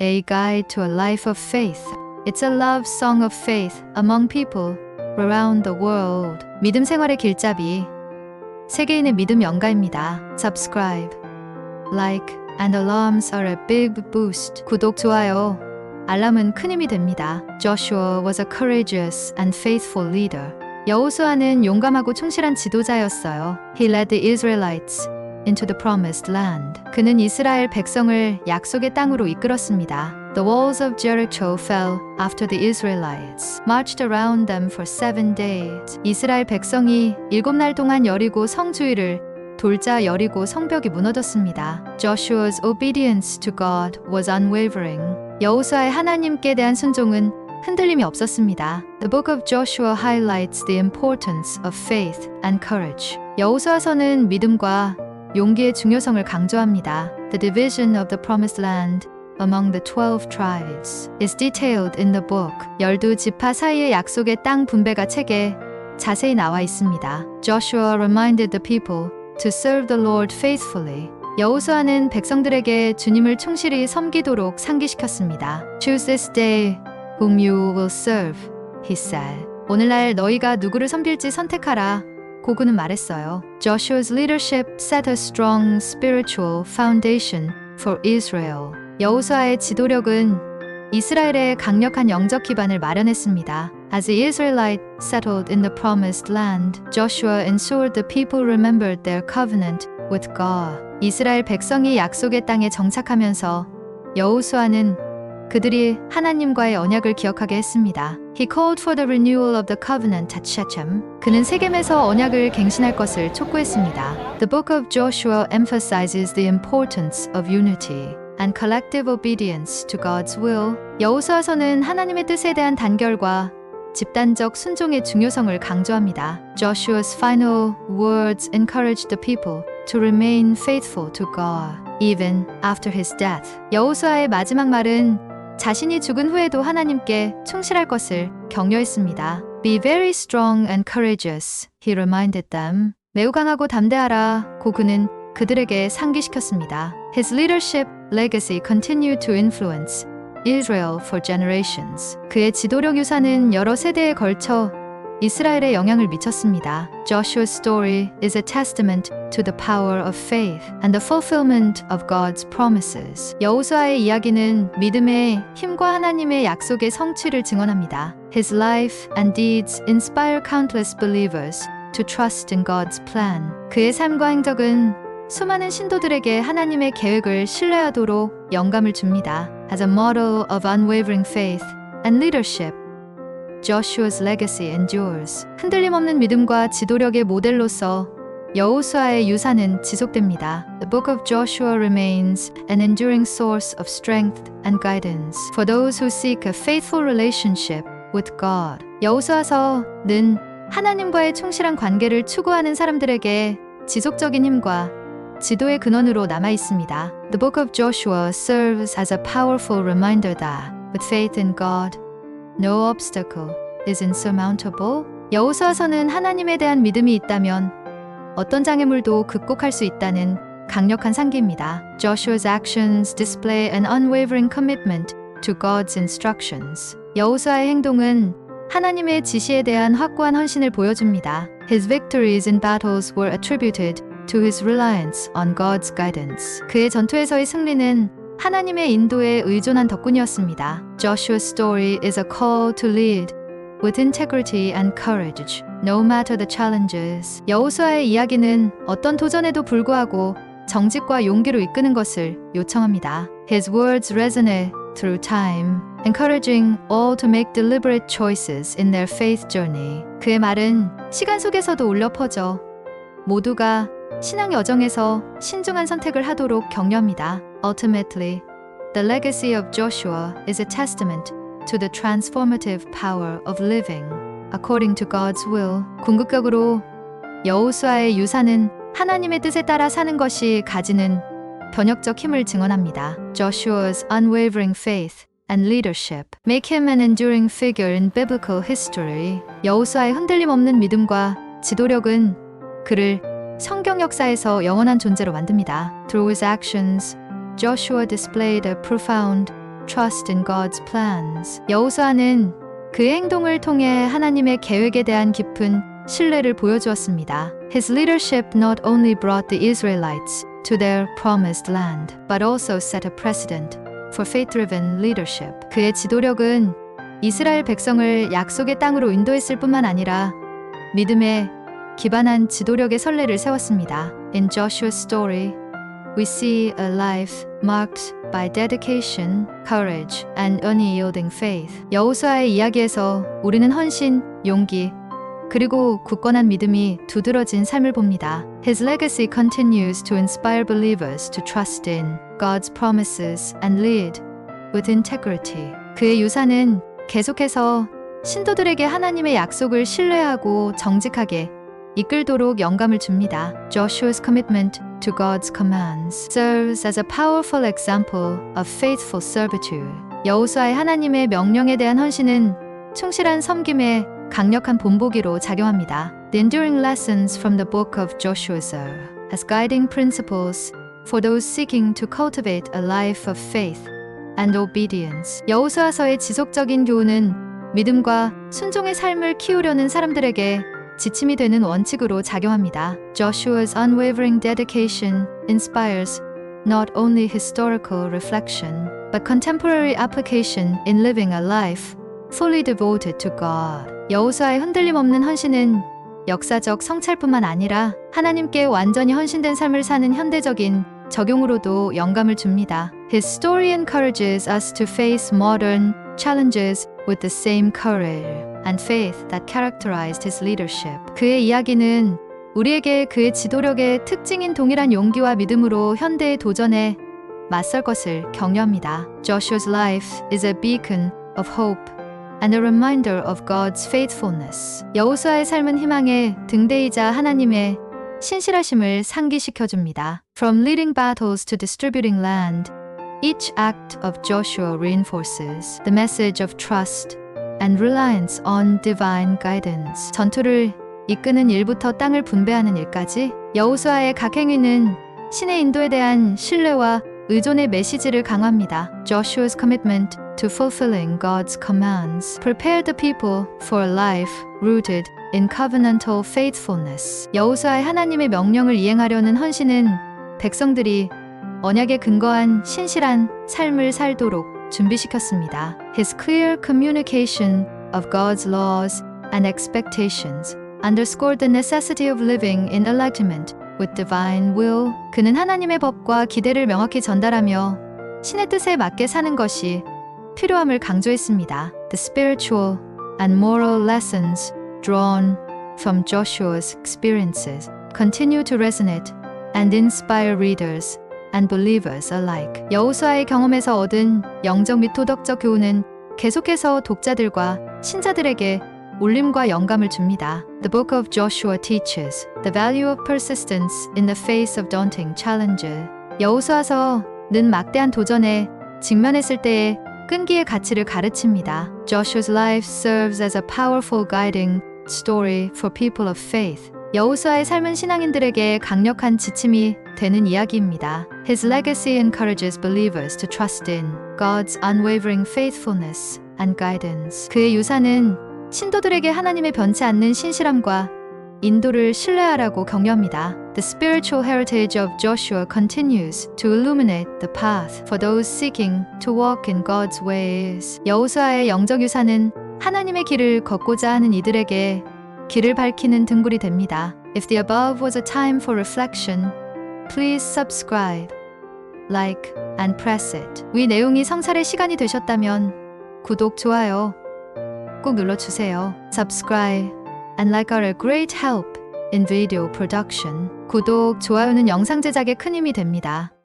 A Guide to a Life of Faith. It's a love song of faith among people around the world. 믿음 생활의 길잡이. 세계인의 믿음 연가입니다. Subscribe, like, and alarms are a big boost. 구독, 좋아요. 알람은 큰 힘이 됩니다. Joshua was a courageous and faithful leader. 여호수아는 용감하고 충실한 지도자였어요. He led the Israelites into the promised land. 그는 이스라엘 백성을 약속의 땅으로 이끌었습니다. The walls of Jericho fell after the Israelites marched around them for seven days. 이스라엘 백성이 일곱 날 동안 여리고 성 주위를 돌자 여리고 성벽이 무너졌습니다. Joshua's obedience to God was unwavering. 여호수아의 하나님께 대한 순종은 흔들림이 없었습니다. The book of Joshua highlights the importance of faith and courage. 여호수아서는 믿음과 용기의 중요성을 강조합니다. The division of the promised land among the 12 tribes is detailed in the book. 열두 지파 사이의 약속의 땅 분배가 책에 자세히 나와 있습니다. Joshua reminded the people to serve the Lord faithfully. 여호수아는 백성들에게 주님을 충실히 섬기도록 상기시켰습니다. Choose this day whom you will serve, he said. 오늘날 너희가 누구를 섬길지 선택하라. 고구는 말했어요. Joshua's leadership set a strong spiritual foundation for Israel. 여호수아의 지도력은 이스라엘의 강력한 영적 기반을 마련했습니다. As the Israelite settled in the promised land, Joshua ensured the people remembered their covenant with God. 이스라엘 백성이 약속의 땅에 정착하면서 여호수아는 그들이 하나님과의 언약을 기억하게 했습니다. He called for the renewal of the covenant at Shechem. 그는 세겜에서 언약을 갱신할 것을 촉구했습니다. The book of Joshua emphasizes the importance of unity and collective obedience to God's will. 여호수아서는 하나님의 뜻에 대한 단결과 집단적 순종의 중요성을 강조합니다. Joshua's final words encouraged the people to remain faithful to God even after his death. 여호수아의 마지막 말은 자신이 죽은 후에도 하나님께 충실할 것을 격려했습니다. Be very strong and courageous, he reminded them. 매우 강하고 담대하라, 고 그는 그들에게 상기시켰습니다. His leadership legacy continued to influence Israel for generations. 그의 지도력 유산은 여러 세대에 걸쳐 이스라엘에 영향을 미쳤습니다. Joshua's story is a testament to the power of faith and the fulfillment of God's promises. 여호수아의 이야기는 믿음의 힘과 하나님의 약속의 성취를 증언합니다. His life and deeds inspire countless believers to trust in God's plan. 그의 삶과 행적은 수많은 신도들에게 하나님의 계획을 신뢰하도록 영감을 줍니다. As a model of unwavering faith and leadership, Joshua's legacy endures. 흔들림 없는 믿음과 지도력의 모델로서 여호수아의 유산은 지속됩니다. The book of Joshua remains an enduring source of strength and guidance for those who seek a faithful relationship with God. 여호수아서는 하나님과의 충실한 관계를 추구하는 사람들에게 지속적인 힘과 지도의 근원으로 남아 있습니다. The book of Joshua serves as a powerful reminder that with faith in God, no obstacle is insurmountable. 여호수아서는 하나님에 대한 믿음이 있다면 어떤 장애물도 극복할 수 있다는 강력한 상기입니다. Joshua's actions display an unwavering commitment to God's instructions. 여호수아의 행동은 하나님의 지시에 대한 확고한 헌신을 보여줍니다. His victories in battles were attributed to his reliance on God's guidance. 그의 전투에서의 승리는 하나님의 인도에 의존한 덕분이었습니다. Joshua's story is a call to lead with integrity and courage, no matter the challenges. 여호수아의 이야기는 어떤 도전에도 불구하고 정직과 용기로 이끄는 것을 요청합니다. His words resonate through time, encouraging all to make deliberate choices in their faith journey. 그의 말은 시간 속에서도 울려 퍼져 모두가 신앙 여정에서 신중한 선택을 하도록 격려합니다. Ultimately, the legacy of Joshua is a testament to the transformative power of living according to God's will. 궁극적으로 여호수아의 유산은 하나님의 뜻에 따라 사는 것이 가지는 변혁적 힘을 증언합니다. Joshua's unwavering faith and leadership make him an enduring figure in biblical history. 여호수아의 흔들림 없는 믿음과 지도력은 그를 성경 역사에서 영원한 존재로 만듭니다. Through his actions, Joshua displayed a profound trust in God's plans. 여호수아는 그의 행동을 통해 하나님의 계획에 대한 깊은 신뢰를 보여주었습니다. His leadership not only brought the Israelites to their promised land, but also set a precedent for faith-driven leadership. 그의 지도력은 이스라엘 백성을 약속의 땅으로 인도했을 뿐만 아니라 믿음에 기반한 지도력의 선례를 세웠습니다. In Joshua's story, we see a life marked by dedication, courage, and unyielding faith. 여호수아의 이야기에서 우리는 헌신, 용기, 그리고 굳건한 믿음이 두드러진 삶을 봅니다. His legacy continues to inspire believers to trust in God's promises and lead with integrity. 그의 유산은 계속해서 신도들에게 하나님의 약속을 신뢰하고 정직하게 이끌도록 영감을 줍니다. Joshua's commitment to God's commands serves as a powerful example of faithful servitude. 여호수아의 하나님의 명령에 대한 헌신은 충실한 섬김의 강력한 본보기로 작용합니다. The enduring lessons from the book of Joshua serve as guiding principles for those seeking to cultivate a life of faith and obedience. 여호수아서의 지속적인 교훈은 믿음과 순종의 삶을 키우려는 사람들에게 지침이 되는 원칙으로 작용합니다. Joshua's unwavering dedication inspires not only historical reflection, but contemporary application in living a life fully devoted to God. 여호수아의 흔들림 없는 헌신은 역사적 성찰뿐만 아니라 하나님께 완전히 헌신된 삶을 사는 현대적인 적용으로도 영감을 줍니다. His story encourages us to face modern challenges with the same courage and faith that characterized his leadership. 그의 이야기는 우리에게 그의 지도력의 특징인 동일한 용기와 믿음으로 현대의 도전에 맞설 것을 격려합니다. Joshua's life is a beacon of hope and a reminder of God's faithfulness. 여호수아의 삶은 희망의 등대이자 하나님의 신실하심을 상기시켜 줍니다. From leading battles to distributing land, each act of Joshua reinforces the message of trust and reliance on divine guidance. 전투를 이끄는 일부터 땅을 분배하는 일까지 여호수아의 각 행위는 신의 인도에 대한 신뢰와 의존의 메시지를 강화합니다. Joshua's commitment to fulfilling God's commands prepared the people for a life rooted in covenantal faithfulness. 여호수아의 하나님의 명령을 이행하려는 헌신은 백성들이 언약에 근거한 신실한 삶을 살도록 준비시켰습니다. His clear communication of God's laws and expectations underscored the necessity of living in alignment with divine will. 그는 하나님의 법과 기대를 명확히 전달하며 신의 뜻에 맞게 사는 것이 필요함을 강조했습니다. The spiritual and moral lessons drawn from Joshua's experiences continue to resonate and inspire readers and believers alike. 여호수아의 경험에서 얻은 영적 및 도덕적 교훈은 계속해서 독자들과 신자들에게 울림과 영감을 줍니다. The book of Joshua teaches the value of persistence in the face of daunting challenges. 여호수아서는 막대한 도전에 직면했을 때의 끈기의 가치를 가르칩니다. Joshua's life serves as a powerful guiding story for people of faith. 여호수아의 삶은 신앙인들에게 강력한 지침이 되는 이야기입니다. His legacy encourages believers to trust in God's unwavering faithfulness and guidance. 그의 유산은 신도들에게 하나님의 변치 않는 신실함과 인도를 신뢰하라고 격려합니다. The spiritual heritage of Joshua continues to illuminate the path for those seeking to walk in God's ways. 여호수아의 영적 유산은 하나님의 길을 걷고자 하는 이들에게 길을 밝히는 등불이 됩니다. If the above was a time for reflection, please subscribe, like, and press it. 위 내용이 성찰의 시간이 되셨다면 구독, 좋아요 꼭 눌러주세요. Subscribe and like are a great help in video production. 구독, 좋아요는 영상 제작에 큰 힘이 됩니다.